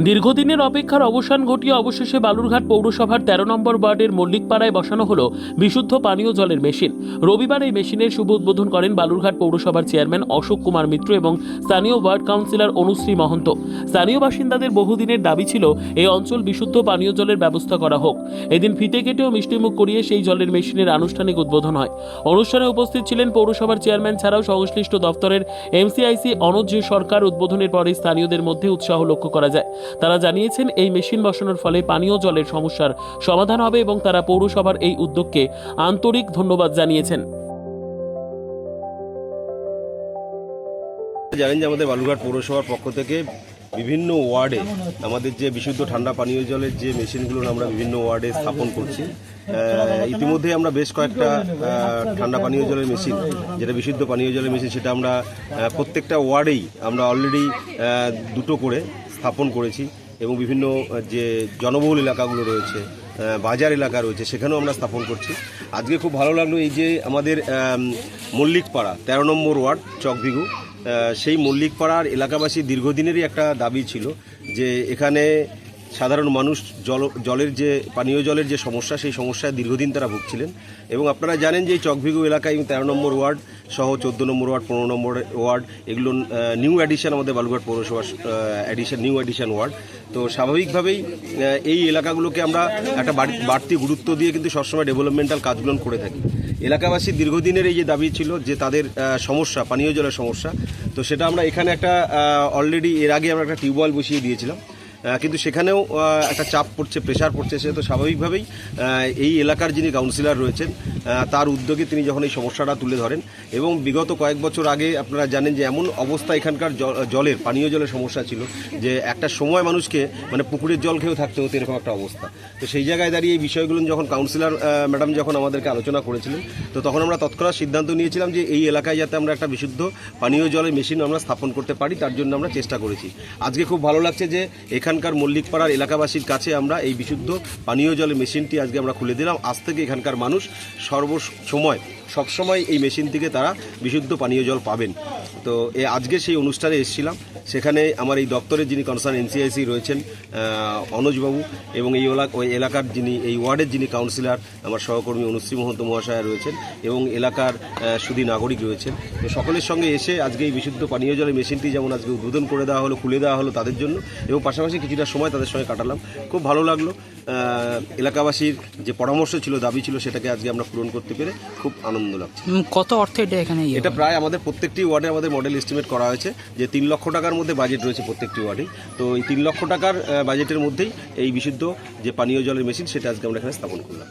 দীর্ঘদিনের অপেক্ষার অবসান ঘটিয়ে অবশেষে বালুরঘাট পৌরসভার তেরো নম্বর ওয়ার্ডের মল্লিকপাড়ায় বসানো হলো বিশুদ্ধ পানীয় জলের মেশিন। রবিবার এই মেশিনের শুভ উদ্বোধন করেন বালুরঘাট পৌরসভার চেয়ারম্যান অশোক কুমার মিত্র এবং স্থানীয় ওয়ার্ড কাউন্সিলর অনুশ্রী মহন্ত। স্থানীয় বাসিন্দাদের বহুদিনের দাবি ছিল, এই অঞ্চল বিশুদ্ধ পানীয় জলের ব্যবস্থা করা হোক। এদিন ফিতে কেটেও মিষ্টিমুখ করিয়ে সেই জলের মেশিনের আনুষ্ঠানিক উদ্বোধন হয়। অনুষ্ঠানে উপস্থিত ছিলেন পৌরসভার চেয়ারম্যান ছাড়াও সংশ্লিষ্ট দপ্তরের এমসিআইসি অনজ সরকার উদ্বোধনের পরে স্থানীয়দের মধ্যে উৎসাহ লক্ষ্য করা যায়। তারা জানিয়েছেন, এই মেশিন বসানোর ফলে পানীয় জলের সমস্যার সমাধান হবে এবং তারা পৌরসভার এই উদ্যোগকে আন্তরিক ধন্যবাদ জানিয়েছেন। জানেন যে আমাদের বালুরঘাট পৌরসভার পক্ষ থেকে বিভিন্ন ওয়ার্ডে আমাদের যে বিশুদ্ধ ঠান্ডা পানীয় জলের যে মেশিনগুলো আমরা বিভিন্ন ওয়ার্ডে স্থাপন করছি ইতিমধ্যে আমরা বেশ কয়েকটা ঠান্ডা পানীয় জলের মেশিন, যেটা বিশুদ্ধ পানীয় জলের মেশিন সেটা আমরা প্রত্যেকটা ওয়ার্ডেই আমরা অলরেডি দুটো করে স্থাপন করেছি এবং বিভিন্ন যে জনবহুল এলাকাগুলো রয়েছে বাজার এলাকা রয়েছে, সেখানেও আমরা স্থাপন করছি। আজকে খুব ভালো লাগল এই যে আমাদের মল্লিকপাড়া, তেরো নম্বর ওয়ার্ড, চকভিগু সেই মল্লিকপাড়ার এলাকাবাসী দীর্ঘদিনেরই একটা দাবি ছিল যে এখানে সাধারণ মানুষ জল, জলের যে, পানীয় জলের যে সমস্যা, সেই সমস্যায় দীর্ঘদিন তারা ভুগছিলেন। এবং আপনারা জানেন যে এই চকভিগু এলাকায় তেরো নম্বর ওয়ার্ড সহ চোদ্দ নম্বর ওয়ার্ড, পনেরো নম্বর ওয়ার্ড, এগুলো নিউ অ্যাডিশন আমাদের বালুঘাট পৌরসভার অ্যাডিশন নিউ অ্যাডিশন ওয়ার্ড। তো স্বাভাবিকভাবেই এই এলাকাগুলোকে আমরা একটা বাড়ি- বাড়তি গুরুত্ব দিয়ে কিন্তু সবসময় ডেভেলপমেন্টাল কাজগুলো করে থাকি। এলাকাবাসীর দীর্ঘদিনের এই যে দাবি ছিল যে তাদের সমস্যা, পানীয় জলের সমস্যা, তো সেটা আমরা এখানে একটা অলরেডি এর আগে আমরা একটা টিউবওয়েল বসিয়ে দিয়েছিলাম। কিন্তু সেখানেও একটা চাপ পড়ছে প্রেশার পড়ছে, সে তো স্বাভাবিকভাবেই এই এলাকার যিনি কাউন্সিলর রয়েছেন তার উদ্যোগে তিনি যখন এই সমস্যাটা তুলে ধরেন এবং বিগত কয়েক বছর আগে আপনারা জানেন যে এমন অবস্থা এখানকার জলের, পানীয় জলের সমস্যা ছিল যে একটা সময় মানুষকে মানে পুকুরের জল খেয়েও থাকতে হতো এরকম একটা অবস্থা। তো সেই জায়গায় দাঁড়িয়ে এই বিষয়গুলো যখন কাউন্সিলর ম্যাডাম যখন আমাদেরকে আলোচনা করেছিলেন, তো তখন আমরা তৎক্ষণাৎ সিদ্ধান্ত নিয়েছিলাম যে এই এলাকায় যাতে আমরা একটা বিশুদ্ধ পানীয় জলের মেশিন আমরা স্থাপন করতে পারি, তার জন্য আমরা চেষ্টা করেছি। আজকে খুব ভালো লাগছে যে এখানকার মল্লিকপাড়ার এলাকাবাসীর কাছে আমরা এই বিশুদ্ধ পানীয় জলের মেশিনটি আজকে আমরা খুলে দিলাম। আজ থেকে এখানকার মানুষ সর্বসময় সবসময় এই মেশিন থেকে তারা বিশুদ্ধ পানীয় জল পাবেন। তো এ আজকে সেই অনুষ্ঠানে এসেছিলাম। সেখানে আমার এই দপ্তরের যিনি কনসার্ন এনসিআইসি রয়েছেন অনুজবাবু এবং এই ওই এলাকার যিনি এই ওয়ার্ডের যিনি কাউন্সিলর আমার সহকর্মী অনুশ্রী মহন্ত মহাশয়া রয়েছেন এবং এলাকার সুধী নাগরিক রয়েছেন। তো সকলের সঙ্গে এসে আজকে এই বিশুদ্ধ পানীয় জলের মেশিনটি যেমন আজকে উদ্বোধন করে দেওয়া হলো, খুলে দেওয়া হলো তাদের জন্য এবং পাশাপাশি কিছুটা সময় তাদের সঙ্গে কাটালাম। খুব ভালো লাগল। এলাকাবাসীর যে পরামর্শ ছিল, দাবি ছিল, সেটাকে আজকে আমরা পূরণ করতে পেরে খুব আনন্দ লাগছে কত অর্থ এটা এখানে ইয়ে এটা প্রায় আমাদের প্রত্যেকটি ওয়ার্ডে আমাদের মডেল এস্টিমেট করা হয়েছে যে তিন লক্ষ টাকার মধ্যে বাজেট রয়েছে প্রত্যেকটি ওয়ার্ডে। তো এই তিন লক্ষ টাকার বাজেটের মধ্যেই এই বিশুদ্ধ যে পানীয় জলের মেশিন সেটা আজকে আমরা এখানে স্থাপন করলাম।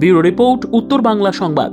ব্যুরো রিপোর্ট উত্তর বাংলা সংবাদ।